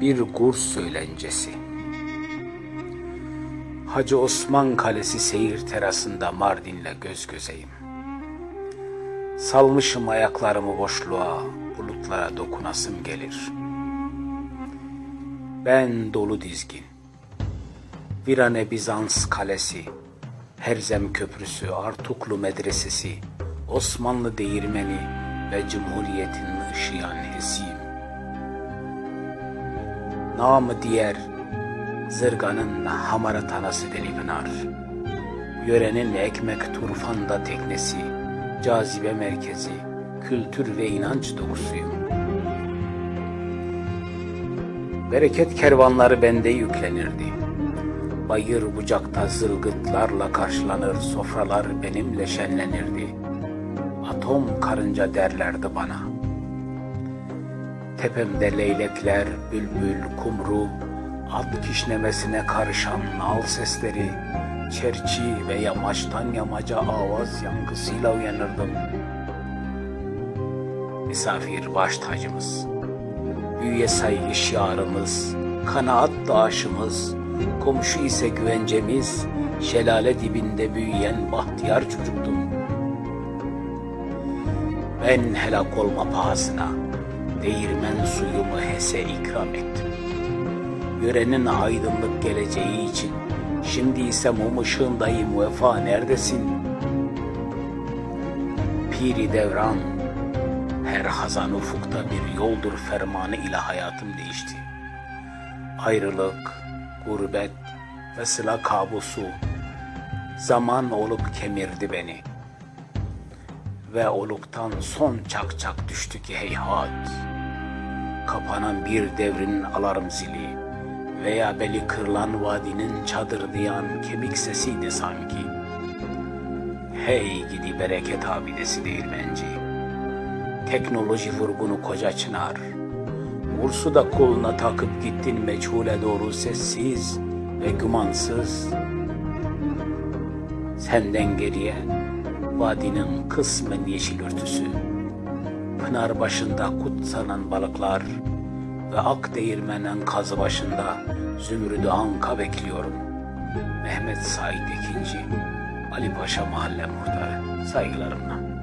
bir kurs söylencesi. Hacı Osman Kalesi seyir terasında Mardin'le göz gözeyim. Salmışım ayaklarımı boşluğa, bulutlara dokunasım gelir. Ben dolu dizgin. Virane Bizans Kalesi, Herzem Köprüsü, Artuklu Medresesi, Osmanlı Değirmeni ve Cumhuriyet'in ışıyan hesiyim. Namı diğer Zırganın hamarat anası Delipınar. Yörenin ekmek turfanda teknesi, cazibe merkezi, kültür ve inanç dokusuyum. Bereket kervanları bende yüklenirdi. Bayır bucakta zılgıtlarla karşılanır, sofralar benimle şenlenirdi. Atom karınca derlerdi bana. Tepemde leylekler, bülbül, kumru, at kişnemesine karışan nal sesleri, çerçi ve yamaçtan yamaca avaz yankısıyla uyanırdım. Misafir baş tacımız, büyüye saygı şiarımız, kanaat dağışımız, komşu ise güvencemiz, şelale dibinde büyüyen bahtiyar çocuktum. Ben helak olma pahasına, değirmen suyumu hese ikram ettim. Yörenin aydınlık geleceği için, şimdi ise mum ışığındayım vefa neredesin? Piri devran, her hazan ufukta bir yoldur fermanı ile hayatım değişti. Ayrılık, gurbet ve sıla kabusu zaman olup kemirdi beni. Ve oluktan son çak çak düştü ki heyhat. Kapanan bir devrin alarm zili veya beli kırılan vadinin çadırdayan kemik sesiydi sanki. Hey gidi bereket abidesi değirmenci. Teknoloji vurgunu koca çınar. Ursu da koluna takıp gittin meçhule doğru sessiz ve gümansız. Senden geriye vadinin kısmen yeşil örtüsü. Pınar başında kutsanan balıklar ve ak değirmenen kazı başında zümrüdü anka bekliyorum. Mehmet Said II. Ali Paşa Mahalle Muhtarı saygılarımla.